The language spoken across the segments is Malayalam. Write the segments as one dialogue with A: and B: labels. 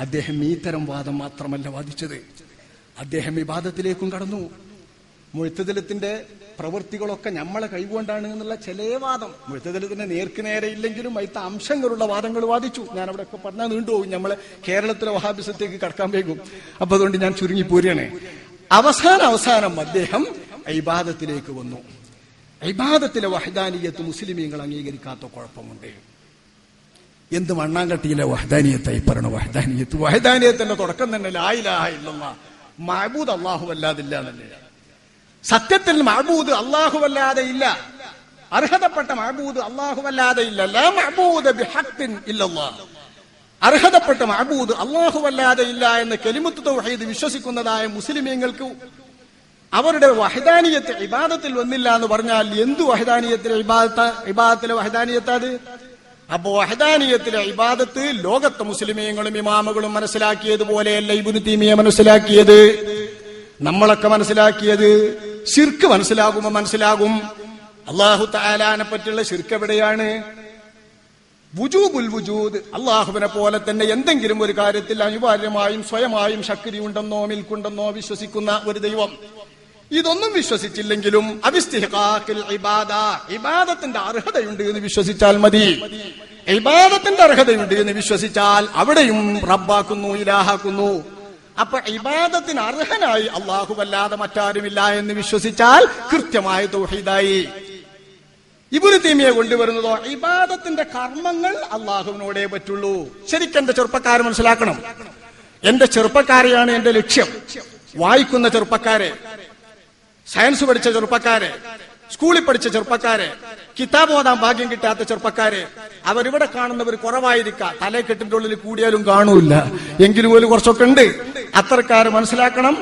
A: അദ്ദേഹം ഈ തരം വാദം മാത്രമല്ല വാദിച്ചത്. അദ്ദേഹം വിവാദത്തിലേക്കും കടന്നു. മുഴുത്തുതലത്തിന്റെ പ്രവൃത്തികളൊക്കെ നമ്മളെ കൈകൊണ്ടാണ് എന്നുള്ള ചില വാദം. മുഴുത്തുതലത്തിന്റെ നേർക്ക് നേരെ ഇല്ലെങ്കിലും അതിന്റെ അംശങ്ങളുള്ള വാദങ്ങൾ വാദിച്ചു. ഞാൻ അവിടെ ഒക്കെ പറഞ്ഞാൽ നീണ്ടുപോകും. നമ്മളെ കേരളത്തിലെ വഹാബിസത്തേക്ക് കടക്കാൻ വേഗം അപ്പൊ അതുകൊണ്ട് ഞാൻ ചുരുങ്ങി പോരുകയാണ്. അവസാന അവസാനം അദ്ദേഹം ഐബാദത്തിലേക്ക് വന്നു. ഐബാദത്തിലെ വഹദാനീയത്ത് മുസ്ലിമീങ്ങൾ അംഗീകരിക്കാത്ത കുഴപ്പമുണ്ട്. എന്ത് മണ്ണാങ്കട്ടിയിലെ വഹദാനിയത്തായി പറയണ വഹദാനിയത്ത്? വഹദാനിയത്തിന്റെ തുടക്കം തന്നെ ലായിലാഹ ഇല്ലല്ലാ. മഹബൂദ് അള്ളാഹു അല്ലാതില്ല എന്നല്ലേ? സത്യത്തിൽ മഹബൂദ് അള്ളാഹു അല്ലാതെ ഇല്ല. അർഹതപ്പെട്ട മഹബൂദ് അള്ളാഹു അല്ലാതെ ഇല്ല. ലാ മഹബൂദ് അർഹതപ്പെട്ട മഹബൂദ് അള്ളാഹു അല്ലാതെ ഇല്ല എന്ന് കെലിമുത്ത് തൗഹീദ് വിശ്വസിക്കുന്നതായ മുസ്ലിമീങ്ങൾക്ക് അവരുടെ വഹദാനിയത്ത് ഇബാദത്തിൽ വന്നില്ല എന്ന് പറഞ്ഞാൽ എന്ത് വഹദാനിയത്തിലെ ഇബാദത്ത ഇബാദത്തിലെ വഹദാനിയത്ത് അത്? അപ്പോ വഹദാനിയത്തിലെ ഇബാദത്ത് ലോകത്തെ മുസ്ലിമീങ്ങളും ഇമാമുകളും മനസ്സിലാക്കിയതുപോലെയല്ല ഇബുനു തീമിയെ മനസ്സിലാക്കിയത്. നമ്മളൊക്കെ മനസ്സിലാക്കിയത് ശിർക്ക് മനസ്സിലാകുമ്പോ മനസ്സിലാകും. അള്ളാഹു താലാനെ പറ്റിയുള്ള ശിർക്ക് എവിടെയാണ്? വുജൂബുൽ വുജൂദ്. അള്ളാഹുവിനെ പോലെ തന്നെ എന്തെങ്കിലും ഒരു കാര്യത്തിൽ അനിവാര്യമായും സ്വയമായും ശക്തി ഉണ്ടെന്നോ മിൽക്കുണ്ടെന്നോ വിശ്വസിക്കുന്ന ഒരു ദൈവം. ഇതൊന്നും വിശ്വസിച്ചില്ലെങ്കിലും ഇബാദത്തിന്റെ അർഹതയുണ്ട് എന്ന് വിശ്വസിച്ചാൽ മതി. ഇബാദത്തിന്റെ അർഹതയുണ്ട് എന്ന് വിശ്വസിച്ചാൽ അവിടെയും റബ്ബാക്കുന്നു ഇലാഹാക്കുന്നു. അപ്പൊ ഇബാദത്തിന് അർഹനായി അള്ളാഹുവല്ലാതെ മറ്റാരുമില്ല എന്ന് വിശ്വസിച്ചാൽ കൃത്യമായ തൗഹീദായി. ഇബുന് തീമിയെ കൊണ്ടുവരുന്നതോ ഇബാദത്തിന്റെ കർമ്മങ്ങൾ അള്ളാഹുവിനോടേ പറ്റുള്ളൂ. ശരിക്കും എന്റെ ചെറുപ്പക്കാരെ മനസ്സിലാക്കണം. എന്റെ ചെറുപ്പക്കാരെയാണ് എന്റെ ലക്ഷ്യം. വായിക്കുന്ന ചെറുപ്പക്കാരെ സയൻസ് പഠിച്ച ചെറുപ്പക്കാരെ സ്കൂളിൽ പഠിച്ച ചെറുപ്പക്കാരെ കിതാബ് ഓതാൻ ഭാഗ്യം കിട്ടാത്ത ചെറുപ്പക്കാരെ അവരിവിടെ കാണുന്നവർ കുറവായിരിക്കാം. തലേ കെട്ടിന്റെ ഉള്ളിൽ കൂടിയാലും കാണൂല എങ്കിലും ഒരു കുറച്ചൊക്കെ ഉണ്ട്. അത്തരക്കാര് മനസ്സിലാക്കണം.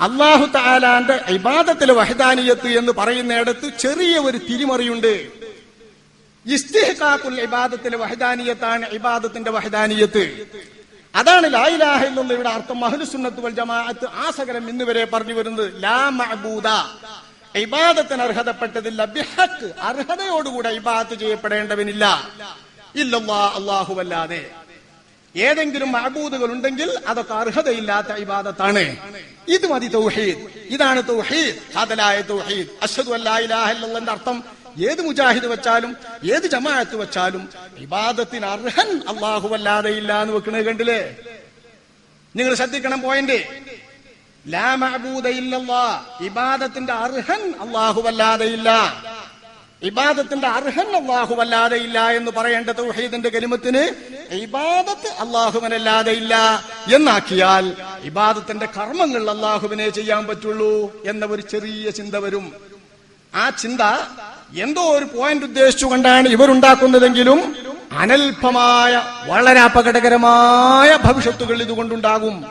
A: അള്ളാഹു താലാന്റെ ഇബാദത്തിലെ വഹദാനിയത്ത് എന്ന് പറയുന്നിടത്ത് ചെറിയ ഒരു തിരിമറിയുണ്ട്. ഇസ്തിഹ്കാക്കുൽ ഇബാദത്തിലെ വഹദാനിയത്താണ് ഇബാദത്തിന്റെ വഹദാനിയത്ത്. അതാണ് ലായിലാഹ എന്നുള്ള ഇവിടെ അർത്ഥം മഹലുസുന്നത്ത് വൽ ജമാഅത്ത് ആ ഇന്ന് വരെ പറഞ്ഞു വരുന്നത്. ലാ മഅബൂദ. ഇബാദത്തിന് അർഹതപ്പെട്ടതില്ല. ബിഹക്ക് അർഹതയോടുകൂടെ ഇബാദത്ത് ചെയ്യപ്പെടേണ്ടവനില്ല ഇല്ലല്ലാ അല്ലാഹുവല്ലാതെ. ഏതെങ്കിലും മഹബൂദുകൾ ഉണ്ടെങ്കിൽ അതൊക്കെ അർഹതയില്ലാത്ത ഇബാദത്താണ്. ഇത് മതി തൗഹീദ്. ഇതാണ് തൗഹീദ്. ഹാദലായ തൗഹീദ്. അഷ്ഹദു അല്ലാ ഇലാഹ അർത്ഥം ഏത് മുജാഹിദ് വെച്ചാലും ഏത് ജമാഅത്ത് വെച്ചാലും വിവാദത്തിന് അർഹൻ അള്ളാഹു അല്ലാതെ ഇല്ല എന്ന് വെക്കണത് കണ്ടില്ലേ? നിങ്ങൾ ശ്രദ്ധിക്കണം പോയിന്റ് ഇബാദത്തിന്റെ അർഹൻ അള്ളാഹു അല്ലാതെ ഇല്ല. ഇബാദത്തിന്റെ അർഹൻ അള്ളാഹു അല്ലാതെ ഇല്ല എന്ന് പറയേണ്ട തൗഹീദിന്റെ കലിമത്തിന് ഇബാദത്ത് അള്ളാഹുവിനല്ലാതെ ഇല്ല എന്നാക്കിയാൽ ഇബാദത്തിന്റെ കർമ്മങ്ങൾ അള്ളാഹുവിനെ ചെയ്യാൻ പറ്റുള്ളൂ എന്ന ഒരു ചെറിയ ചിന്ത വരും. ആ ചിന്ത എന്തോ ഒരു പോയിന്റ് ഉദ്ദേശിച്ചുകൊണ്ടാണ് ഇവരുണ്ടാക്കുന്നതെങ്കിലും അനൽപമായ വളരെ അപകടകരമായ ഭവിഷ്യത്തുകൾ ഇതുകൊണ്ടുണ്ടാകും.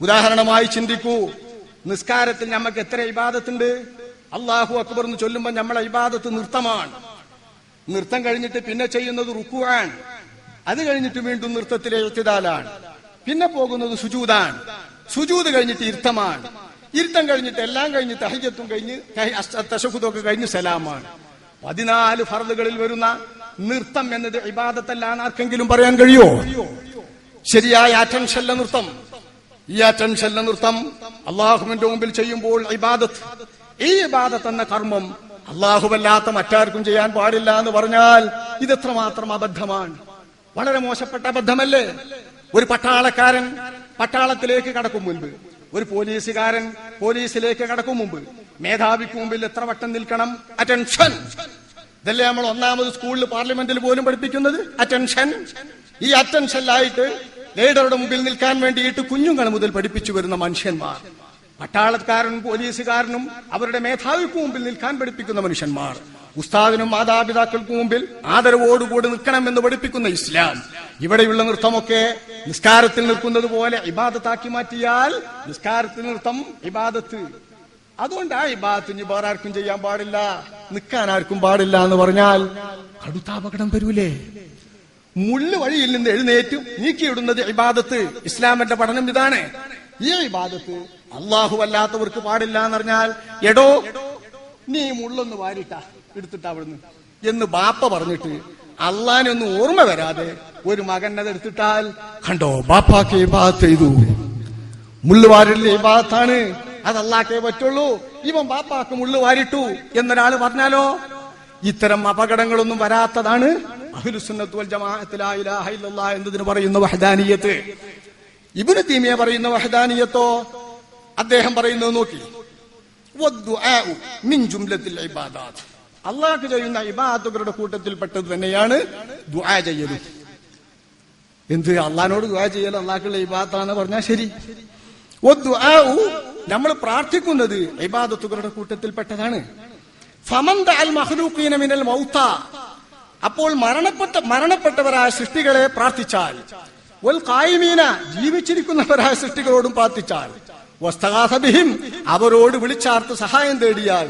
A: ഉദാഹരണമായി ചിന്തിക്കൂ നിസ്കാരത്തിൽ നമുക്ക് എത്ര ഇബാദത്തുണ്ട്? അള്ളാഹു അക്ബർ എന്ന് ചൊല്ലുമ്പോൾ നമ്മളെ ഇബാദത്ത് നൃത്തമാണ്. നൃത്തം കഴിഞ്ഞിട്ട് പിന്നെ ചെയ്യുന്നത് റുക്കുവാണ്. അത് കഴിഞ്ഞിട്ട് വീണ്ടും നൃത്തത്തിലെ എഴുത്തിതാലാണ്. പിന്നെ പോകുന്നത് സുജൂതാണ്. സുജൂത് കഴിഞ്ഞിട്ട് ഇരുത്തമാണ്. ഇരുത്തം കഴിഞ്ഞിട്ട് എല്ലാം കഴിഞ്ഞ് തഹജത്തും കഴിഞ്ഞ് തശഹുദൊക്കെ കഴിഞ്ഞ് സലാമാണ്. പതിനാല് ഫർദുകളിൽ വരുന്ന നൃത്തം എന്നത് ഇബാദത്തല്ലാന്ന് ആർക്കെങ്കിലും പറയാൻ കഴിയോ ശരിയായ അറ്റൻഷല്ല നൃത്തം. ഈ അറ്റൻഷല്ല നൃത്തം അള്ളാഹുവിന്റെ മുമ്പിൽ ചെയ്യുമ്പോൾ ഇബാദത്ത്. ഈ ഇബാദത്ത് എന്ന കർമ്മം അള്ളാഹുവല്ലാത്ത മറ്റാർക്കും ചെയ്യാൻ പാടില്ല എന്ന് പറഞ്ഞാൽ ഇത് എത്രമാത്രം അബദ്ധമാണ്. വളരെ മോശപ്പെട്ട അബദ്ധമല്ലേ? ഒരു പട്ടാളക്കാരൻ പട്ടാളത്തിലേക്ക് കടക്കും മുൻപ്. ഒരു പോലീസുകാരൻ പോലീസിലേക്ക് കടക്കും മുമ്പ് മേധാവിക്ക് മുമ്പിൽ എത്ര വട്ടം നിൽക്കണം? അറ്റൻഷൻ ഇതല്ലേ നമ്മൾ ഒന്നാമത് സ്കൂളിൽ പാർലമെന്റിൽ പോലും പഠിപ്പിക്കുന്നത്? അറ്റൻഷൻ ഈ അറ്റൻഷനിലായിട്ട് ലീഡറുടെ മുമ്പിൽ നിൽക്കാൻ വേണ്ടിയിട്ട് കുഞ്ഞുങ്ങൾ മുതൽ പഠിപ്പിച്ചു വരുന്ന മനുഷ്യന്മാർ. പട്ടാളക്കാരനും പോലീസുകാരനും അവരുടെ മേധാവിക്ക് മുമ്പിൽ നിൽക്കാൻ പഠിപ്പിക്കുന്ന മനുഷ്യന്മാർ. ഉസ്താദിനും മാതാപിതാക്കൾക്കും മുമ്പിൽ ആദരവോടുകൂടി നിൽക്കണം എന്ന് പഠിപ്പിക്കുന്ന ഇസ്ലാം. ഇവിടെയുള്ള നൃത്തമൊക്കെ നിസ്കാരത്തിൽ നിൽക്കുന്നത് പോലെ ഇബാദത്താക്കി മാറ്റിയാൽ നിസ്കാരത്തിൽ നൃത്തം ഇബാദത്ത്. അതുകൊണ്ട് ആ ഇബാദത്ത് ഇനി വേറെ ആർക്കും ചെയ്യാൻ പാടില്ല. നിൽക്കാൻ ആർക്കും പാടില്ല എന്ന് പറഞ്ഞാൽ കടുത്ത അപകടം വരൂലേ? മുള്ളു വഴിയിൽ നിന്ന് എഴുന്നേറ്റ് നീക്കിയിടുന്നത് ഇബാദത്ത്. ഇസ്ലാമിന്റെ പഠനം ഇതാണ്. ഈ ഇബാദത്ത് അള്ളാഹു അല്ലാത്തവർക്ക് പാടില്ല എന്നറിഞ്ഞാൽ എടോ നീ മുള്ളൊന്ന് വാരിട്ട. എടുത്തിട്ട് അവിടുന്ന്. എന്ന് ബാപ്പ പറഞ്ഞിട്ട് അള്ളാനൊന്നും ഓർമ്മ വരാതെ ഒരു മകൻ അത് എടുത്തിട്ടാൽ കണ്ടോ ബാപ്പാക്ക് ചെയ്തു. മുള്ളുവാരിലെ ഭാഗത്താണ് അത് പറ്റുള്ളൂ. ഇവൻ ബാപ്പാക്ക് മുള്ളു വാരിട്ടു എന്നൊരാൾ പറഞ്ഞാലോ? ഇത്തരം അപകടങ്ങളൊന്നും വരാത്തതാണ് എന്നതിന് പറയുന്ന വഹദാനീയത്ത്. ഇബ്നു തീമിയ പറയുന്ന വഹദാനീയത്തോ? അദ്ദേഹം പറയുന്നത് നോക്കി. മിൻ അള്ളാഹ് ചെയ്യുന്ന ഇബാദത്തുകളുടെ കൂട്ടത്തിൽപ്പെട്ടത് തന്നെയാണ് ദുആ ചെയ്യലും. എന്ത് അള്ളഹാനോട് ദുആ ചെയ്യൽ അള്ളാഹ്ക്കുള്ള ഇബാദത്താണ് പറഞ്ഞാൽ ശരി. നമ്മൾ പ്രാർത്ഥിക്കുന്നത് ഇബാദത്തുകളുടെ മിനൽ മൗത്ത. അപ്പോൾ മരണപ്പെട്ട മരണപ്പെട്ടവരായ സൃഷ്ടികളെ പ്രാർത്ഥിച്ചാൽ കായിമീന ജീവിച്ചിരിക്കുന്നവരായ സൃഷ്ടികളോടും പ്രാർത്ഥിച്ചാൽ അവരോട് വിളിച്ചാർത്ത് സഹായം തേടിയാൽ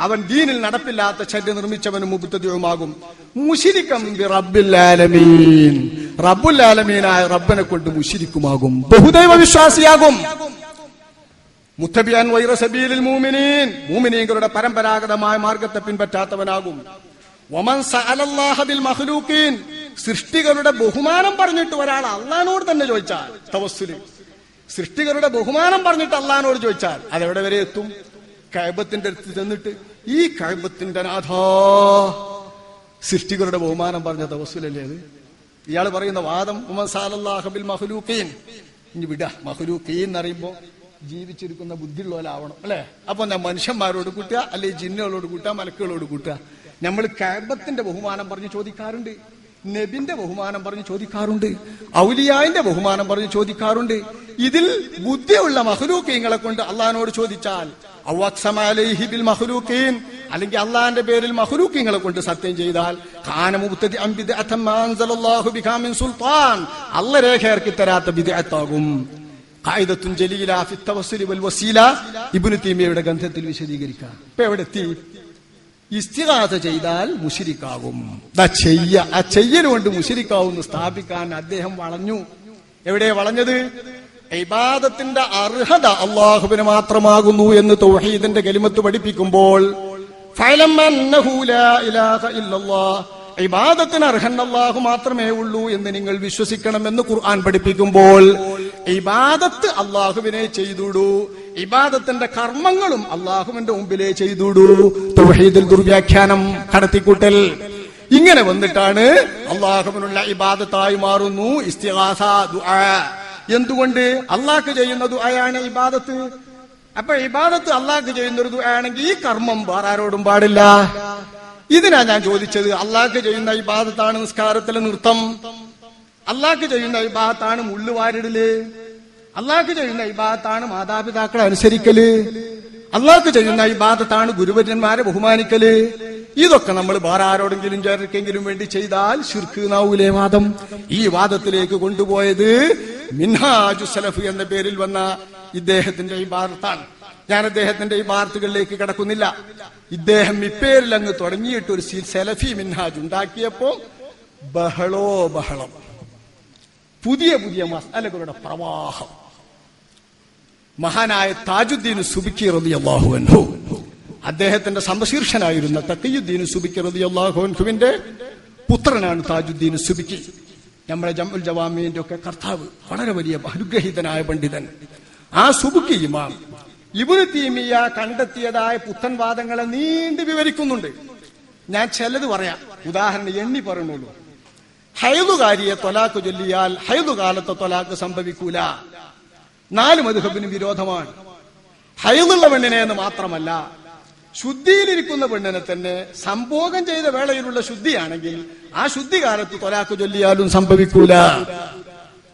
A: അവൻ ദീനിൽ നടപ്പില്ലാത്ത ശല്യം നിർമ്മിച്ചവനും മുബുത്തതിയുമാകും മുഷിരിക്കം റബ്ബുൽ ആലമീനായ റബ്ബനെ കൊണ്ട് മുഷിരിക്കുമാകും ബഹുദൈവ വിശ്വാസിയാകും. മുത്തബിയാൻ വൈറ സബീലിൽ മൂമിനീൻ മൂമിനീങ്ങളുടെ പരമ്പരാഗതമായ മാർഗത്തെ പിൻപറ്റാത്തവനാകും. വമൻ സഅലല്ലാഹ ബിൽ മഖ്ലൂഖീൻ. സൃഷ്ടികളുടെ ബഹുമാനം പറഞ്ഞിട്ട് ഒരാൾ അള്ളഹാനോട് തന്നെ ചോദിച്ചാൽ തവസ്സുൽ. സൃഷ്ടികളുടെ ബഹുമാനം പറഞ്ഞിട്ട് അള്ളഹാനോട് ചോദിച്ചാൽ അതെവിടെ വരെ എത്തും? കൈബത്തിന്റെ അടുത്ത് ചെന്നിട്ട് ഈ കൈബത്തിന്റെ നാഥാ സൃഷ്ടികളുടെ ബഹുമാനം പറഞ്ഞ തവസുലല്ലേ അത്? ഇയാൾ പറയുന്ന വാദം ഉമർ സാലല്ലാഹ ബിൽ മഹ്ലൂഖീൻ ഇനി വിട മഹ്ലൂഖീൻ എന്നറിയുമ്പോ ജീവിച്ചിരിക്കുന്ന ബുദ്ധിയുള്ളവരാവണം അല്ലെ? അപ്പൊ ഞാൻ മനുഷ്യന്മാരോട് കൂട്ടുക അല്ലെ ജിന്നുകളോട് കൂട്ടുക മലക്കുകളോട് കൂട്ടുക. നമ്മൾ കാബത്തിന്റെ ബഹുമാനം പറഞ്ഞ് ചോദിക്കാറുണ്ട്. നബിന്റെ ബഹുമാനം പറഞ്ഞ് ചോദിക്കാറുണ്ട് ഔലിയായിന്റെ ബഹുമാനം പറഞ്ഞ് ചോദിക്കാറുണ്ട്. ഇതിൽ ബുദ്ധിയുള്ള മഹലൂക്കീങ്ങളെ കൊണ്ട് അള്ളഹാനോട് ചോദിച്ചാൽ ബിൽ അല്ലെങ്കിൽ അള്ളാന്റെ പേരിൽ മഹലൂക്കീങ്ങളെ കൊണ്ട് സത്യം ചെയ്താൽ സുൽത്താൻ അല്ല രേഖ ഇറക്കി തരാത്ത വസീല ഇബ്നു തീമിയയുടെ ഗ്രന്ഥത്തിൽ വിശദീകരിക്കാം. ഇപ്പൊ എവിടെ എത്തി? ഇസ്തിഗാസ ചെയ്താൽ മുഷിരിക്കാകും. ചെയ്യ. ആ ചെയ്യൽ കൊണ്ട് മുഷിരിക്കാവുന്ന്. സ്ഥാപിക്കാൻ അദ്ദേഹം വളഞ്ഞു. എവിടെ വളഞ്ഞത്? ഇബാദത്തിന്റെ അർഹത അള്ളാഹുവിന് മാത്രമാകുന്നു എന്ന് തൗഹീദിന്റെ കലിമത്ത് പഠിപ്പിക്കുമ്പോൾ ഇബാദത്തിന് അർഹൻ അള്ളാഹു മാത്രമേ ഉള്ളൂ എന്ന് നിങ്ങൾ വിശ്വസിക്കണമെന്ന് ഖുർആൻ പഠിപ്പിക്കുമ്പോൾ ഇബാദത്ത് അള്ളാഹുവിനെ ചെയ്തുടൂ ഇബാദത്തിന്റെ കർമ്മങ്ങളും അള്ളാഹുവിന്റെ മുമ്പിലേ ചെയ്തുടൂ തൗഹീദിൽ ദുർവ്യാഖ്യാനം കടത്തിക്കൂട്ടൽ ഇങ്ങനെ വന്നിട്ടാണ് അള്ളാഹുവിനുള്ള ഇബാദത്തായി മാറുന്നു എന്തുകൊണ്ട്? അള്ളാഹ് ചെയ്യുന്ന ദുആയാണ് ഇബാദത്ത്. അപ്പൊ ഇബാദത്ത് അള്ളാഹ് ചെയ്യുന്ന ഒരു ദുആണെങ്കിൽ ഈ കർമ്മം വേറെ ആരോടും പാടില്ല. ഇതിനാ ഞാൻ ചോദിച്ചത് അള്ളാഹ് ചെയ്യുന്ന ഇബാദത്താണ് നിസ്കാരത്തിലെ നൃത്തം? അള്ളാഹ് ചെയ്യുന്ന ഇബാദത്താണ് മുള്ളുവാരിടൽ. അള്ളാഹ് ചെയ്യുന്ന ഇബാദത്താണ് മാതാപിതാക്കളെ അനുസരിക്കൽ. അള്ളാഹ് ചെയ്യുന്ന ഇബാദത്താണ് ഗുരുവര്യന്മാരെ ബഹുമാനിക്കൽ. ഇതൊക്കെ നമ്മൾ വേറെ ആരോടെങ്കിലും ചേർക്കെങ്കിലും വേണ്ടി ചെയ്താൽ ശിർക്ക് വാദം. ഈ വാദത്തിലേക്ക് കൊണ്ടുപോയത് മിൻഹാജു സലഫ് എന്ന പേരിൽ വന്ന ഇദ്ദേഹത്തിന്റെ ഇബാദത്താണ്. ഞാൻ അദ്ദേഹത്തിന്റെ ഈ വാർത്തകളിലേക്ക് കിടക്കുന്നില്ല. ഇദ്ദേഹം ഇപ്പേരിൽ അങ്ങ് തുടങ്ങിയിട്ട് ഒരു സലഫി മിൻഹാജ് ഉണ്ടാക്കിയപ്പോ ബഹളോ ബഹളം. പുതിയ പുതിയ മസാലകളുടെ പ്രവാഹം. മഹാനായ താജുദ്ദീൻ സുബിക്കി റതി അള്ളാഹു അൻഹു. അദ്ദേഹത്തിന്റെ സമശീർഷനായിരുന്ന തക്കയുദ്ദീൻ സുബിക്കി റതി അൻഹുവിന്റെ പുത്രനാണ് താജുദ്ദീൻ സുബിക്കി. നമ്മുടെ ജമ്മുൽ ജവാമിന്റെ ഒക്കെ കർത്താവ് വളരെ വലിയ അനുഗ്രഹീതനായ പണ്ഡിതൻ. ആ സുബുക്കി ഇമാം ഇബുന് തീമിയ കണ്ടെത്തിയതായ പുത്തൻവാദങ്ങളെ നീണ്ടു വിവരിക്കുന്നുണ്ട്. ഞാൻ ചിലത് പറയാം. ഉദാഹരണം എണ്ണി പറയുന്നുള്ളൂ ഹൈദുകാരിയെ തൊലാക്ക് ചൊല്ലിയാൽ ഹൈദുകാലത്തെ തൊലാക്ക് സംഭവിക്കൂല. നാല് മധുഹബിന് വിരോധമാണ്. ഹൈദുള്ള പെണ്ണിനെ എന്ന് മാത്രമല്ല ശുദ്ധിയിലിരിക്കുന്ന പെണ്ണിനെ തന്നെ സംഭോഗം ചെയ്ത വേളയിലുള്ള ശുദ്ധിയാണെങ്കിൽ ആ ശുദ്ധി കാലത്ത് തൊലാക്ക് ചൊല്ലിയാലും സംഭവിക്കൂല.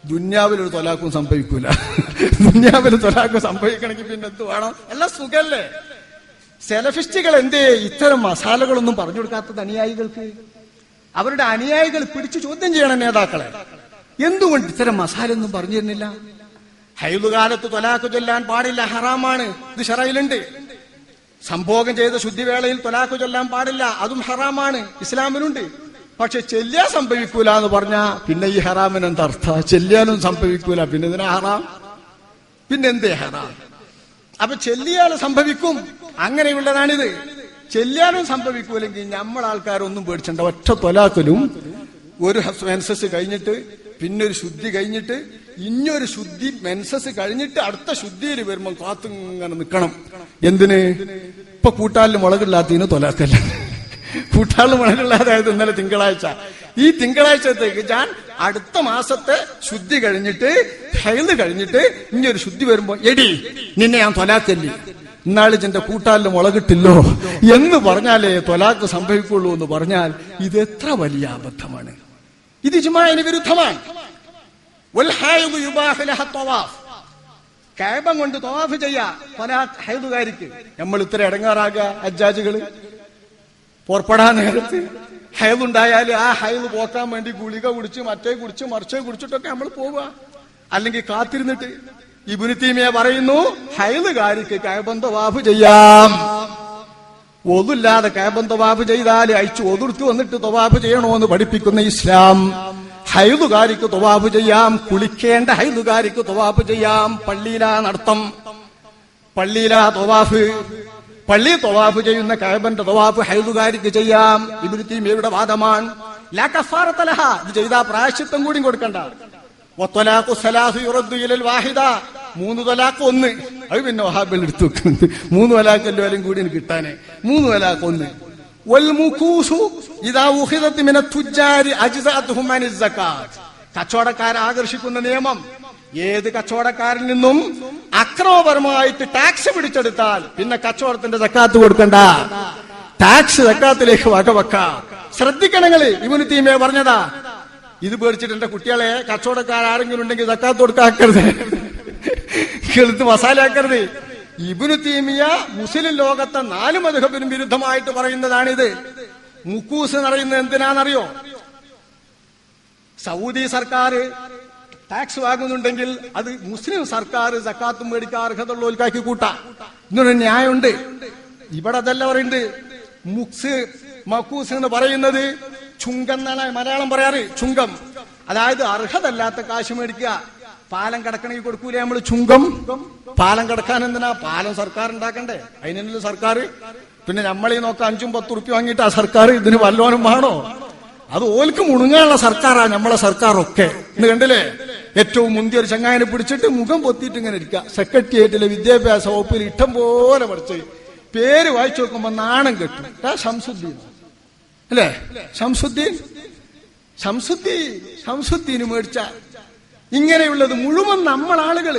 A: ദുന്യാവിലൊരു തൊലാക്കും സംഭവിക്കൂല. ദുന്യാവിൽ തൊലാക്ക് സംഭവിക്കണമെങ്കിൽ പിന്നെ എന്ത് വേണം? എല്ലാം സുഖല്ലേ? സെലഫിസ്റ്റുകൾ എന്തേ ഇത്തരം മസാലകളൊന്നും പറഞ്ഞു കൊടുക്കാത്തത് അനുയായികൾക്ക്? അവരുടെ അനുയായികൾ പിടിച്ചു ചോദ്യം ചെയ്യണം നേതാക്കളെ. എന്തുകൊണ്ട് ഇത്തരം മസാല ഒന്നും പറഞ്ഞു തരുന്നില്ല? ഹൈദുകാലത്ത് തൊലാക്ക് ചൊല്ലാൻ പാടില്ല ഹറാമാണ്. ഇത് ഷറയിലുണ്ട്. സംഭോഗം ചെയ്ത ശുദ്ധിവേളയിൽ തൊലാക്ക് ചൊല്ലാൻ പാടില്ല അതും ഹറാമാണ്. ഇസ്ലാമിലുണ്ട്. പക്ഷെ ചെല്ലാൻ സംഭവിക്കൂല എന്ന് പറഞ്ഞാ പിന്നെ ഈ ഹറാമിന് എന്താ അർത്ഥ? സംഭവിക്കൂല പിന്നെ ഇതിനാ ഹറാം? പിന്നെ എന്തേ ഹറാം? അപ്പൊ ചെല്ലിയാൽ സംഭവിക്കും. അങ്ങനെയുള്ളതാണിത്. ചെല്ലാനും സംഭവിക്കൂലെങ്കിൽ നമ്മൾ ആൾക്കാരൊന്നും പേടിച്ചിട്ടുണ്ട് ഒറ്റ തൊലാക്കലും ഒരു മെൻസസ് കഴിഞ്ഞിട്ട് പിന്നെ ഒരു ശുദ്ധി കഴിഞ്ഞിട്ട് ഇനിയൊരു ശുദ്ധി മെൻസസ് കഴിഞ്ഞിട്ട് അടുത്ത ശുദ്ധിയിൽ വരുമ്പോൾ കാത്തിങ്ങനെ നിൽക്കണം എന്തിന്? ഇപ്പൊ കൂട്ടാലിന് മുളകില്ലാത്തതിന് തൊലാക്കല്ല. കൂട്ടാളിന് മുളകില്ലാതായത് ഇന്നലെ തിങ്കളാഴ്ച. ഈ തിങ്കളാഴ്ചത്തേക്ക് ഞാൻ അടുത്ത മാസത്തെ ശുദ്ധി കഴിഞ്ഞിട്ട് ഹൈന്ന് കഴിഞ്ഞിട്ട് ഇനി ഒരു ശുദ്ധി വരുമ്പോ എടി നിന്നെ ഞാൻ തൊലാക്കല്ലേ? ഇന്നാൾ എന്റെ കൂട്ടാലിന് മുളകിട്ടില്ലോ. എന്ന് പറഞ്ഞാലേ തൊലാക്ക് സംഭവിക്കുള്ളൂ എന്ന് പറഞ്ഞാൽ ഇത് എത്ര വലിയ അബദ്ധമാണ്. ഇത് ഇജ്മാഇന് വിരുദ്ധമാണ്. കഅബം കൊണ്ട് തവാഫ് ചെയ്യാ നമ്മൾ ഇത്ര ഇടങ്ങാറാകുക അജ്ജാജുകൾ. പുറപ്പെടാൻ നേരത്ത് ഹൈദുണ്ടായാൽ ആ ഹൈദ് പോക്കാൻ വേണ്ടി ഗുളിക കുടിച്ച് മറ്റേ കുടിച്ച് മറിച്ചേ കുടിച്ചിട്ടൊക്കെ നമ്മൾ പോവുക. അല്ലെങ്കിൽ കാത്തിരുന്നിട്ട് ഇബുനിത്തീമിയ പറയുന്നു ഹൈദുകാരിക്ക് കഅബം തവാഫ് ചെയ്യാം. ഒതുല്ലാതെ കാബം തൊവാബ് ചെയ്താൽ അയച്ചു ഒതുർത്ത് വന്നിട്ട് തൊവാബ് ചെയ്യണമെന്ന് പഠിപ്പിക്കുന്ന ഇസ്ലാം. ഹൈദുകാരിക്ക് തൊവാബ് ചെയ്യാം കുളിക്കേണ്ട ഹൈദുകാരിക്ക് തൊവാബ് ചെയ്യാം പള്ളിയിലാ നടത്തം. പള്ളിയിലാ തവാഫ്. പള്ളി തവാഫ് ചെയ്യുന്ന കാബന്റെ തവാഫ് ഹൈദുകാരിക്ക് ചെയ്യാം. വാദമാണ്. ലാ കഫാറത്ത ലഹ. ഇത് ചെയ്താ പ്രായശിത്വം കൂടി കൊടുക്കണ്ട മൂന്ന് തലാക്ക് ഒന്ന്. അത് പിന്നെ വഹാബിൽ എടുത്തു വെക്കുന്നത് മൂന്ന് തലാക്ക് എല്ലാവരും കൂടി കിട്ടാനേ. മൂന്ന് തലാക്ക് ഒന്ന്. കച്ചവടക്കാരെ ആകർഷിക്കുന്ന നിയമം. ഏത് കച്ചവടക്കാരിൽ നിന്നും അക്രമപരമായിട്ട് ടാക്സ് പിടിച്ചെടുത്താൽ പിന്നെ കച്ചവടത്തിന്റെ സക്കാത്ത് കൊടുക്കണ്ട. ടാക്സ് സക്കാത്തിലേക്ക് വകവെക്കാം ശ്രദ്ധിക്കണങ്ങൾ ഇവന് തീമേ പറഞ്ഞതാ. ഇത് പേടിച്ചിട്ട് എന്റെ കുട്ടികളെ കച്ചവടക്കാരെങ്കിലും ഉണ്ടെങ്കിൽ സക്കാത്ത് കൊടുക്കാക്കരുത്. കെളുത്ത് മസാലയാക്കരുത്. ഇബിനു തീമിയ മുസ്ലിം ലോകത്തെ നാല് മധുഹബിനും വിരുദ്ധമായിട്ട് പറയുന്നതാണിത്. മുക്കൂസ് എന്ന് പറയുന്നത് എന്തിനാണെന്നറിയോ? സൗദി സർക്കാർ ടാക്സ് വാങ്ങുന്നുണ്ടെങ്കിൽ അത് മുസ്ലിം സർക്കാർ സക്കാത്തും മേടിക്കാൻ അർഹതയുള്ളവർക്കാക്കി കൂട്ടാം. ഇന്നൊരു ന്യായമുണ്ട്. ഇവിടെ അതല്ല പറയുന്നുണ്ട് മുക്സ് മക്കൂസ് എന്ന് പറയുന്നത് ചുങ്കം എന്നാണ് മലയാളം പറയാറ്. ചുങ്കം. അതായത് അർഹതല്ലാത്ത കാശ് മേടിക്കുക. പാലം കിടക്കണമെങ്കിൽ കൊടുക്കൂലേ നമ്മൾ ചുങ്കം? പാലം കിടക്കാൻ എന്തിനാ? പാലം സർക്കാർ ഉണ്ടാക്കണ്ടേ? അതിനല്ലോ സർക്കാർ. പിന്നെ നമ്മളീ നോക്കാം അഞ്ചും പത്ത് ഉറുപ്പ്യ വാങ്ങിയിട്ട് ആ സർക്കാർ ഇതിന് വല്ലോനും വേണോ? അത് ഓൽക്ക് മുണുങ്ങാനുള്ള സർക്കാരാ നമ്മളെ സർക്കാർ ഒക്കെ ഇന്ന് കണ്ടില്ലേ? ഏറ്റവും മുന്തിയ ഒരു ചങ്ങായനെ പിടിച്ചിട്ട് മുഖം പൊത്തിയിട്ട് ഇങ്ങനെ ഇരിക്കുക സെക്രട്ടേറിയറ്റിലെ വിദ്യാഭ്യാസ വകുപ്പിൽ ഇഷ്ടം പോലെ പഠിച്ച് പേര് വായിച്ചു നോക്കുമ്പോ നാണം കെട്ടും. ഷംസുദ്ദീൻ അല്ലേ? ശംസുദ്ദീൻ? ശംസുദ്ദീൻ? ശംസുദ്ദീന് മേടിച്ച ഇങ്ങനെയുള്ളത് മുഴുവൻ നമ്മൾ ആളുകൾ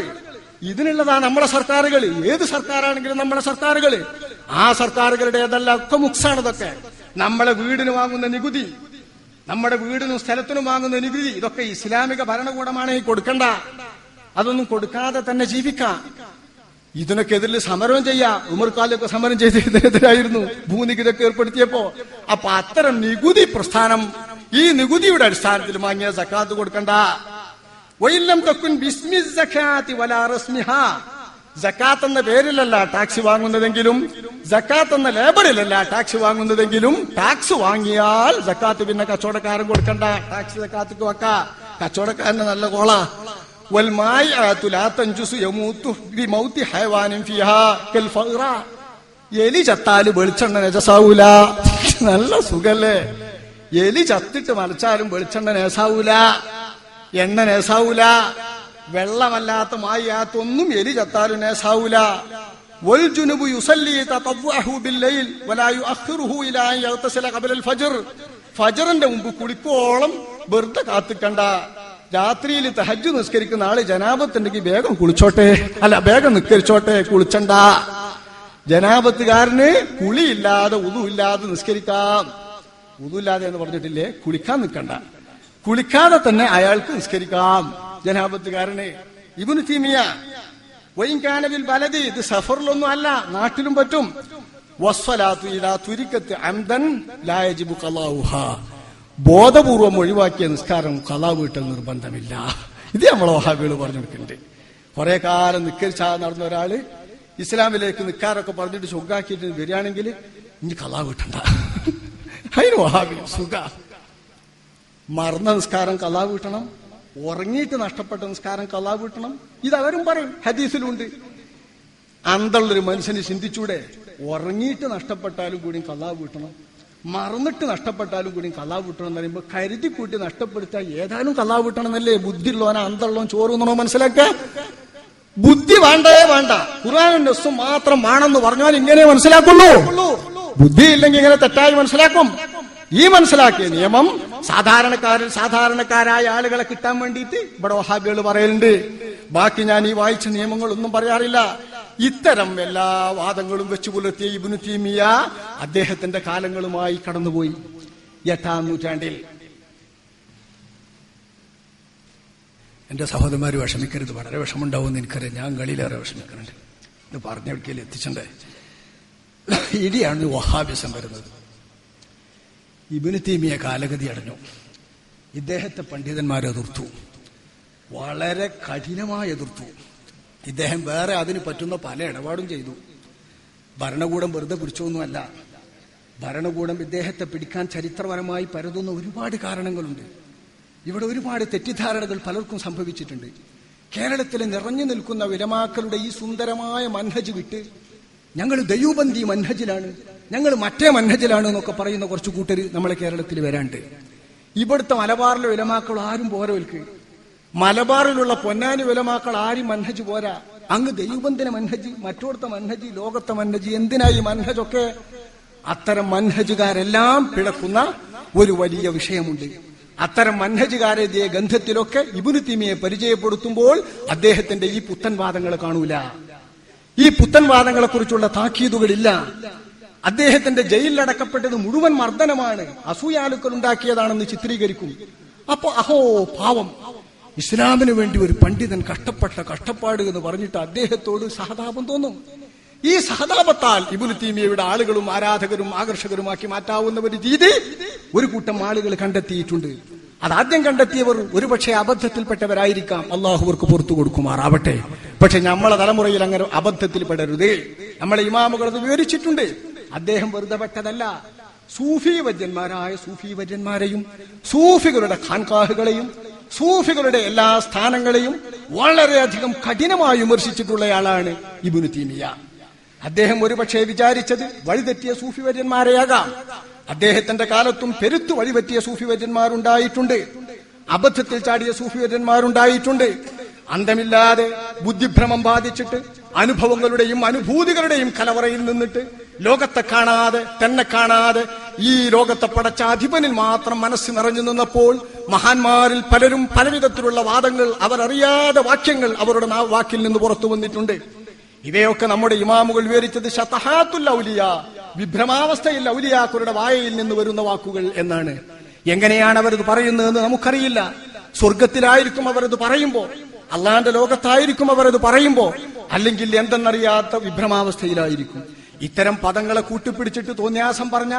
A: ഇതിനുള്ളതാ നമ്മുടെ സർക്കാരുകൾ. ഏത് സർക്കാരാണെങ്കിലും നമ്മുടെ സർക്കാരുകൾ. ആ സർക്കാരുകളുടെ അതല്ല ഒക്കെ മുക്സാണ് ഇതൊക്കെ നമ്മളെ വീടിന് വാങ്ങുന്ന നികുതി നമ്മുടെ വീടിനും സ്ഥലത്തിനും വാങ്ങുന്ന നികുതി ഇതൊക്കെ ഇസ്ലാമിക ഭരണകൂടമാണ് ഈ കൊടുക്കണ്ട. അതൊന്നും കൊടുക്കാതെ തന്നെ ജീവിക്കാം. ഇതിനൊക്കെതിരിൽ സമരം ചെയ്യാം. ഉമർക്കാലൊക്കെ സമരം ചെയ്ത് ഇതിനെതിരായിരുന്നു ഭൂനികുതിയൊക്കെ ഏർപ്പെടുത്തിയപ്പോ. അപ്പൊ അത്തരം നികുതി പ്രസ്ഥാനം ഈ നികുതിയുടെ അടിസ്ഥാനത്തിൽ വാങ്ങിയ സക്കാത്ത് കൊടുക്കണ്ട. വൈലം തൊക്കുൻ ബിസ്മി സക്കാത്തി വലാ റസ്മിഹ. ജക്കാത്ത് എന്ന പേരിലല്ല ടാക്സ് വാങ്ങുന്നതെങ്കിലും ജക്കാത്ത് എന്ന ലേബറിലല്ല ടാക്സ് വാങ്ങുന്നതെങ്കിലും ടാക്സ് വാങ്ങിയാൽ ജക്കാത്ത് പിന്നെ കച്ചവടക്കാരൻ കൊടുക്കണ്ട. ടാക്സ് ജക്കാത്ത് വെക്ക. കച്ചവടക്കാരന് നല്ല കോള. എലി ചത്താൽ വെളിച്ചെണ്ണ നജസാവൂല നല്ല സുഖല്ലേ. എലി ചത്തിട്ട് മറിച്ചാലും വെളിച്ചെണ്ണ നേസാവൂല. എണ്ണ നേസാവൂല വെള്ളമല്ലാത്ത മായാത്തൊന്നും എലി ചത്താലും നേസാവൂല والجنب يصلي تطوعه بالليل ولا يؤخره الى ان يغتسل قبل الفجر ഫജറിന്റെ മുമ്പ് കുളിക്കോളം വെറുതെ കാത്തിക്കണ്ട രാത്രിയിൽ തഹജ്ജു നിസ്കരിക്കുന്ന ആള് ജനാപത്തുണ്ടെങ്കിൽ വേഗം കുളിച്ചോട്ടെ അല്ല വേഗം നിസ്കരിച്ചോട്ടെ കുളിച്ചണ്ട ജനാപത്തുകാരന് കുളിയില്ലാതെ ഉതുവില്ലാതെ നിസ്കരിക്കാം ഉതുവില്ലാതെ എന്ന് പറഞ്ഞിട്ടില്ലേ കുളിക്കാൻ നിൽക്കണ്ട കുളിക്കാതെ തന്നെ അയാൾക്ക് നിസ്കരിക്കാം. ജനാപത്തുകാരനെ ഇവന് തീമിയ വൈകാനവിൽ വലതി ഇത് സഫറിലൊന്നും അല്ല നാട്ടിലും പറ്റും. ബോധപൂർവം ഒഴിവാക്കിയ നിസ്കാരം കലാ വീട്ടൽ നിർബന്ധമില്ല. ഇത് നമ്മളെ വഹാബികൾ പറഞ്ഞു കൊടുക്കുന്നുണ്ട്. കുറെ കാലം നിക്കരിച്ചാ നടന്ന ഒരാൾ ഇസ്ലാമിലേക്ക് നിക്കാറൊക്കെ പറഞ്ഞിട്ട് സുഖാക്കിയിട്ട് വരികയാണെങ്കിൽ ഇനി കലാ വീട്ടണ്ട അതിന് വഹാബി സുഖ. മറന്ന നിസ്കാരം കലാ വീട്ടണം ഉറങ്ങിയിട്ട് നഷ്ടപ്പെട്ട നിസ്കാരം കലാ വീട്ടണം ഇത് അവരും പറയും ഹദീസിലുണ്ട്. അന്തള്ളൊരു മനുഷ്യന് ചിന്തിച്ചൂടെ ഉറങ്ങിയിട്ട് നഷ്ടപ്പെട്ടാലും കൂടി കലാ വീട്ടണം മറന്നിട്ട് നഷ്ടപ്പെട്ടാലും കൂടി കള്ളാവ് വിട്ടണം എന്ന് പറയുമ്പോൾ കരുതി കൂട്ടി നഷ്ടപ്പെടുത്താൻ ഏതായാലും കള്ളാവ് വിട്ടണം എന്നല്ലേ ബുദ്ധിയുള്ളവനോ അന്തള്ളവൻ ചോറുന്നണോ മനസ്സിലാക്കാ? ബുദ്ധി വേണ്ടേ വേണ്ട. ഖുറാനും നസ്സും മാത്രം വേണമെന്ന് പറഞ്ഞാൽ ഇങ്ങനെ മനസ്സിലാക്കുള്ളൂ. ബുദ്ധി ഇല്ലെങ്കിൽ ഇങ്ങനെ തെറ്റായി മനസ്സിലാക്കും. ഈ മനസ്സിലാക്കിയ നിയമം സാധാരണക്കാരിൽ സാധാരണക്കാരായ ആളുകളെ കിട്ടാൻ വേണ്ടിയിട്ട് ഇവിടെ വഹാബികൾ പറയലുണ്ട് ബാക്കി ഞാൻ ഈ വായിച്ച നിയമങ്ങളൊന്നും പറയാറില്ല. ഇത്തരം എല്ലാ വാദങ്ങളും വെച്ചു പുലർത്തിയ ഇബിനു തീമിയ അദ്ദേഹത്തിന്റെ കാലങ്ങളുമായി കടന്നുപോയി. എട്ടാം നൂറ്റാണ്ടിൽ. എന്റെ സഹോദരന്മാർ വിഷമിക്കരുത്. വളരെ വിഷമുണ്ടാവുമെന്ന് എനിക്കറിയാം. ഞാൻ കളിയിലേറെ വിഷമിക്കുന്നുണ്ട്. ഇത് പറഞ്ഞ ഒരിക്കലും എത്തിച്ചണ്ടേ ഇടിയാണ് വഹാബിസം വരുന്നത്. ഇബിന് തീമിയ കാലഗതി അടഞ്ഞു. ഇദ്ദേഹത്തെ പണ്ഡിതന്മാർ എതിർത്തു. വളരെ കഠിനമായി എതിർത്തു. ഇദ്ദേഹം വേറെ അതിന് പറ്റുന്ന പല ഇടപാടും ചെയ്തു. ഭരണകൂടം വെറുതെ പിടിച്ചൊന്നുമല്ല. ഭരണകൂടം ഇദ്ദേഹത്തെ പിടിക്കാൻ ചരിത്രപരമായി പരതുന്ന ഒരുപാട് കാരണങ്ങളുണ്ട്. ഇവിടെ ഒരുപാട് തെറ്റിദ്ധാരണകൾ പലർക്കും സംഭവിച്ചിട്ടുണ്ട്. കേരളത്തിൽ നിറഞ്ഞു നിൽക്കുന്ന വിലമാക്കളുടെ ഈ സുന്ദരമായ മൻഹജ് വിട്ട് ഞങ്ങൾ ദൈവബന്ധി മൻഹജിലാണ്. ഞങ്ങൾ മറ്റേ മൻഹജിലാണ് എന്നൊക്കെ പറയുന്ന കുറച്ച് കൂട്ടർ നമ്മളെ കേരളത്തിൽ വരാണ്ട്. ഇവിടുത്തെ മലബാറിലെ വിലമാക്കൾ ആരും പോരവൽക്ക് മലബാറിലുള്ള പൊന്നാനി വിലമാക്കൾ ആരും മൻഹജ് പോരാ. അങ്ങ് ദൈവന്തിന് മന്നജ് മറ്റോടത്തെ മന്നജ് ലോകത്തെ മന്നജ് എന്തിനായി മൻഹജൊക്കെ? അത്തരം മൻഹജുകാരെല്ലാം പിടക്കുന്ന ഒരു വലിയ വിഷയമുണ്ട്. അത്തരം മന്നജുകാരെ ഗന്ധത്തിലൊക്കെ ഇബുനു തിമിയെ പരിചയപ്പെടുത്തുമ്പോൾ അദ്ദേഹത്തിന്റെ ഈ പുത്തൻ വാദങ്ങൾ കാണൂല. ഈ പുത്തൻ വാദങ്ങളെ കുറിച്ചുള്ള താക്കീതുകളില്ല. അദ്ദേഹത്തിന്റെ ജയിലിലടക്കപ്പെട്ടത് മുഴുവൻ മർദ്ദനമാണ്. അസൂയാലുക്കൾ ഉണ്ടാക്കിയതാണെന്ന് ചിത്രീകരിക്കും. അപ്പോ അഹോ പാവം. ഇസ്ലാമിന് വേണ്ടി ഒരു പണ്ഡിതൻ കഷ്ടപ്പെട്ട കഷ്ടപ്പാട് എന്ന് പറഞ്ഞിട്ട് അദ്ദേഹത്തോട് സഹതാപം തോന്നും. ഈ സഹതാപത്താൽ ഇബുൽ തീമിയയുടെ ആളുകളും ആരാധകരും ആകർഷകരുമാക്കി മാറ്റാവുന്ന ഒരു രീതി ഒരു കൂട്ടം ആളുകൾ കണ്ടെത്തിയിട്ടുണ്ട്. അതാദ്യം കണ്ടെത്തിയവർ ഒരുപക്ഷെ അബദ്ധത്തിൽപ്പെട്ടവരായിരിക്കാം. അള്ളാഹുവർക്ക് പുറത്തു കൊടുക്കുമാറാവട്ടെ. പക്ഷെ നമ്മളെ തലമുറയിൽ അങ്ങനെ അബദ്ധത്തിൽ പെടരുത് നമ്മളെ ഇമാമുകൾ അത് വിവരിച്ചിട്ടുണ്ട്. അദ്ദേഹം വെറുതെ പെട്ടതല്ല സൂഫി വര്യന്മാരായ സൂഫി വര്യന്മാരെയും സൂഫികളുടെ ഖാൻകാഹുകളെയും സൂഫികളുടെ എല്ലാ സ്ഥാനങ്ങളെയും വളരെയധികം കഠിനമായി വിമർശിച്ചിട്ടുള്ളയാളാണ് ഇബുനു തീമിയ അദ്ദേഹം ഒരുപക്ഷെ വിചാരിച്ചത് വഴിതെറ്റിയ സൂഫി വര്യന്മാരെയാകാം അദ്ദേഹത്തിന്റെ കാലത്തും പെരുത്തു വഴിപറ്റിയ സൂഫി വര്യന്മാരുണ്ടായിട്ടുണ്ട് അബദ്ധത്തിൽ ചാടിയ സൂഫി വര്യന്മാരുണ്ടായിട്ടുണ്ട് അന്തമില്ലാതെ ബുദ്ധിഭ്രമം ബാധിച്ചിട്ട് അനുഭവങ്ങളുടെയും അനുഭൂതികളുടെയും കലവറയിൽ നിന്നിട്ട് ലോകത്തെ കാണാതെ തന്നെ കാണാതെ ഈ ലോകത്തെ പടച്ച അധിപനിൽ മാത്രം മനസ്സ് നിറഞ്ഞു നിന്നപ്പോൾ മഹാന്മാരിൽ പലരും പലവിധത്തിലുള്ള വാദങ്ങൾ അവരറിയാതെ വാക്യങ്ങൾ അവരുടെ വാക്കിൽ നിന്ന് പുറത്തു വന്നിട്ടുണ്ട്. ഇവയൊക്കെ നമ്മുടെ ഇമാമുകൾ വിവരിച്ചത് ശതഹാത്തുൽ ഔലിയ വിഭ്രമാവസ്ഥയിൽ ഔലിയാക്കളുടെ വായയിൽ നിന്ന് വരുന്ന വാക്കുകൾ എന്നാണ്. എങ്ങനെയാണ് അവരത് പറയുന്നതെന്ന് നമുക്കറിയില്ല. സ്വർഗത്തിലായിരിക്കും അവരത് പറയുമ്പോ അള്ളാന്റെ ലോകത്തായിരിക്കും അവരത് പറയുമ്പോ അല്ലെങ്കിൽ എന്തെന്നറിയാത്ത വിഭ്രമാവസ്ഥയിലായിരിക്കും. ഇത്തരം പദങ്ങളെ കൂട്ടിപ്പിടിച്ചിട്ട് തോന്നിയാസം പറഞ്ഞ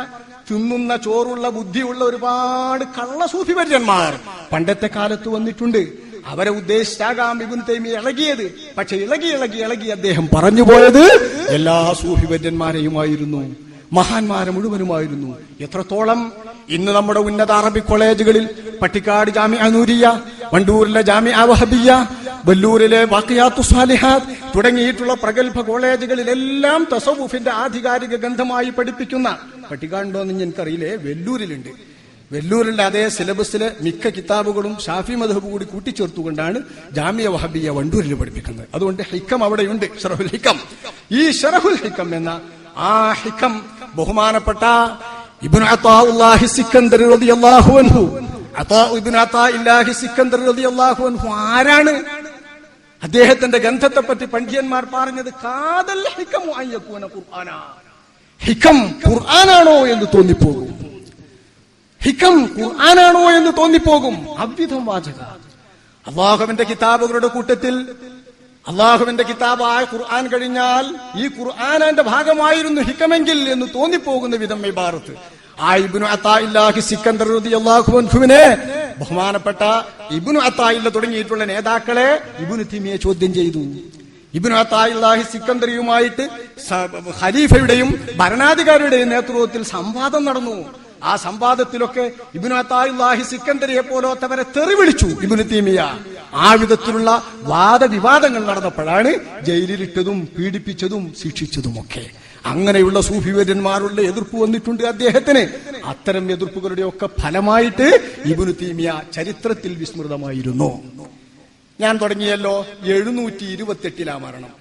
A: തിന്നുന്ന ചോറുള്ള ബുദ്ധിയുള്ള ഒരുപാട് കള്ളസൂഫി പരിചന്മാർ പണ്ടത്തെ കാലത്ത് വന്നിട്ടുണ്ട്. അവരെ ഉദ്ദേശിച്ചാകാം ഇബുൻ തൈമി ഇളകിയത്. പക്ഷെ ഇളകി ഇളകി ഇളകി അദ്ദേഹം പറഞ്ഞു പോയത് എല്ലാ സൂഫി വര്യന്മാരെയുമായിരുന്നു മഹാന്മാരെ മുഴുവനുമായിരുന്നു. എത്രത്തോളം ഇന്ന് നമ്മുടെ ഉന്നത അറബി കോളേജുകളിൽ പട്ടിക്കാട് ജാമി അനൂരിയ വണ്ടൂരിലെ ജാമി വഹബിയ വല്ലൂരിലെ വാക്കിയാത്തു സാലിഹാത്ത് തുടങ്ങിയിട്ടുള്ള പ്രഗത്ഭ കോളേജുകളിലെല്ലാം തസവുഫിന്റെ ആധികാരിക ഗ്രന്ഥമായി പഠിപ്പിക്കുന്ന പട്ടികാണ്ടോന്ന് എനിക്കറിയില്ലേ? വെല്ലൂരിലുണ്ട്. വെല്ലൂരിന്റെ അതേ സിലബസിലെ മിക്ക കിതാബുകളും ഷാഫി മധബ് കൂടി കൂട്ടിച്ചേർത്തുകൊണ്ടാണ് ജാമിയ വഹബിയ വണ്ടൂരിൽ പഠിപ്പിക്കുന്നത്. അതുകൊണ്ട് ഹിക്കം അവിടെയുണ്ട് ഷറഹുൽ ഹിക്കം. ഈ ഷറഹുൽ ഹിക്കം എന്ന ആ ഹിക്കം ബഹുമാനപ്പെട്ട അത്താഉല്ലാഹി സിക്കന്ദർ റളിയല്ലാഹു അൻഹു. സിക്കന്ദർ റളിയല്ലാഹു അൻഹു ആരാണ്? അദ്ദേഹത്തിന്റെ ഗന്ധത്തെ പറ്റി പണ്ഡിയന്മാർ പറഞ്ഞത് കാതൽ ഹിക്കമു അൻ യകൂന ഖുർആന. ഹിക്കം ഖുർആനാണോ എന്ന് തോന്നിപ്പോകും. ഹിക്കം ഖുർആനാണോ എന്ന് തോന്നിപ്പോകും. അവിധം വാചക. അള്ളാഹുവിന്റെ കിതാബുകളുടെ കൂട്ടത്തിൽ അള്ളാഹുവിന്റെ കിതാബായ ഖുർആൻ കഴിഞ്ഞാൽ ഈ ഖുർആാനാന്റെ ഭാഗമായിരുന്നു ഹിക്കമെങ്കിൽ എന്ന് തോന്നിപ്പോകുന്ന വിധം ഇബാറത്ത്. ആ സിക്കന്ദർ ബഹുമാനപ്പെട്ട ഇബ്നു അത്തായില്ല തുടങ്ങിയിട്ടുള്ള നേതാക്കളെ ഇബ്നു തിമിയെ ചോദ്യം ചെയ്തു. ഇബ്നു അത്തായില്ലാഹി സിക്കന്ദറിയുമായിട്ട് ഖലീഫയുടെയും ഭരണാധികാരിയുടെയും നേതൃത്വത്തിൽ സംവാദം നടന്നു. ആ സംവാദത്തിലൊക്കെ ഇബിനു അത്താഹി സിക്കന്ദരിയെ പോലോത്തവരെ തെറി വിളിച്ചു ഇബിനു തീമിയ. ആ വിധത്തിലുള്ള വാദവിവാദങ്ങൾ നടന്നപ്പോഴാണ് ജയിലിലിട്ടതും പീഡിപ്പിച്ചതും ശിക്ഷിച്ചതുമൊക്കെ. അങ്ങനെയുള്ള സൂഫിവര്യന്മാരുടെ എതിർപ്പ് വന്നിട്ടുണ്ട് അദ്ദേഹത്തിന്. അത്തരം എതിർപ്പുകളുടെ ഒക്കെ ഫലമായിട്ട് ഇബുനു തീമിയ ചരിത്രത്തിൽ വിസ്മൃതമായിരുന്നു. ഞാൻ തുടങ്ങിയല്ലോ എഴുന്നൂറ്റി ഇരുപത്തെട്ടിലാ മരണം.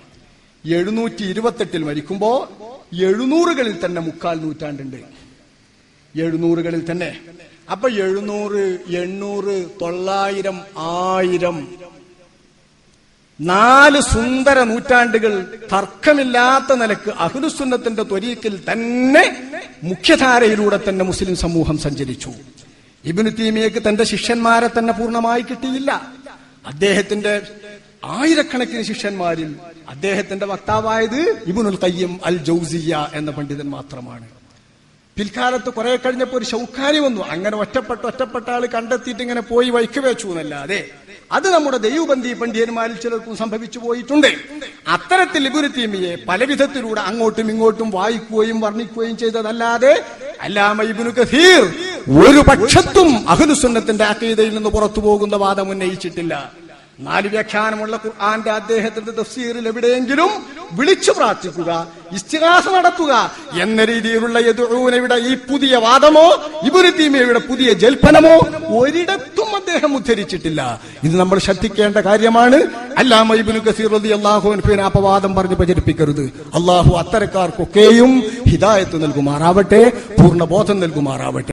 A: എഴുന്നൂറ്റി ഇരുപത്തെട്ടിൽ മരിക്കുമ്പോ എഴുന്നൂറുകളിൽ തന്നെ മുക്കാൽ നൂറ്റാണ്ടുണ്ട്. എഴുന്നൂറുകളിൽ തന്നെ. അപ്പൊ എഴുന്നൂറ് എണ്ണൂറ് തൊള്ളായിരം ആയിരം നാല് സുന്ദര നൂറ്റാണ്ടുകൾ തർക്കമില്ലാത്ത നിലയ്ക്ക് അഹുലുസുന്നത്തിന്റെ ത്വരീക്കിൽ തന്നെ മുഖ്യധാരയിലൂടെ തന്നെ മുസ്ലിം സമൂഹം സഞ്ചരിച്ചു. ഇബിനു തീമിയക്ക് തന്റെ ശിഷ്യന്മാരെ തന്നെ പൂർണമായി കിട്ടിയില്ല. അദ്ദേഹത്തിന്റെ ആയിരക്കണക്കിന് ശിഷ്യന്മാരിൽ അദ്ദേഹത്തിന്റെ വക്താവായത് ഇബുനുൽ കയ്യം അൽ ജൗസിയ എന്ന പണ്ഡിതൻ മാത്രമാണ്. പിൽക്കാലത്ത് കുറെ കഴിഞ്ഞപ്പോ ഒരു ശൗക്കാരി വന്നു. അങ്ങനെ ഒറ്റപ്പെട്ട ഒറ്റപ്പെട്ട ആൾ കണ്ടെത്തിയിട്ട് ഇങ്ങനെ പോയി വൈക്ക് വെച്ചു എന്നല്ലാതെ അത് നമ്മുടെ ദൈവബന്ധി പണ്ഡിതന്മാരിൽ ചിലർക്കും സംഭവിച്ചു പോയിട്ടുണ്ട്. അത്തരത്തിൽ ഇബുരുത്തീമിയെ പല വിധത്തിലൂടെ അങ്ങോട്ടും ഇങ്ങോട്ടും വായിക്കുകയും വർണിക്കുകയും ചെയ്തതല്ലാതെ അല്ലാമ കഥീർ ഒരു പക്ഷത്തും അഹ്ലുസുന്നത്തിന്റെ അക്കീതയിൽ നിന്ന് പുറത്തു പോകുന്ന വാദം ഉന്നയിച്ചിട്ടില്ല. നാല് വ്യാഖ്യാനമുള്ള ഖുർആന്റെ അദ്ദേഹത്തിന്റെ തഫ്സീറിൽ എവിടെയെങ്കിലും വിളിച്ചു പ്രാർത്ഥിക്കുക ഇസ്തിഹാസ നടത്തുക എന്ന രീതിയിലുള്ള യദുഊനയുടെ ഈ പുതിയ വാദമോ ഇബുരുത്തീമയുടെ പുതിയ ജൽപ്പനമോ ഒരിടത്തും അദ്ദേഹം ഉദ്ധരിച്ചിട്ടില്ല. ഇത് നമ്മൾ ശ്രദ്ധിക്കേണ്ട കാര്യമാണ്. അല്ലാമ കസീർ അപവാദം പറഞ്ഞ് പ്രചരിപ്പിക്കരുത്. അള്ളാഹു അത്തരക്കാർക്കൊക്കെയും ഹിദായത്ത് നൽകുമാറാവട്ടെ പൂർണബോധം നൽകുമാറാവട്ടെ.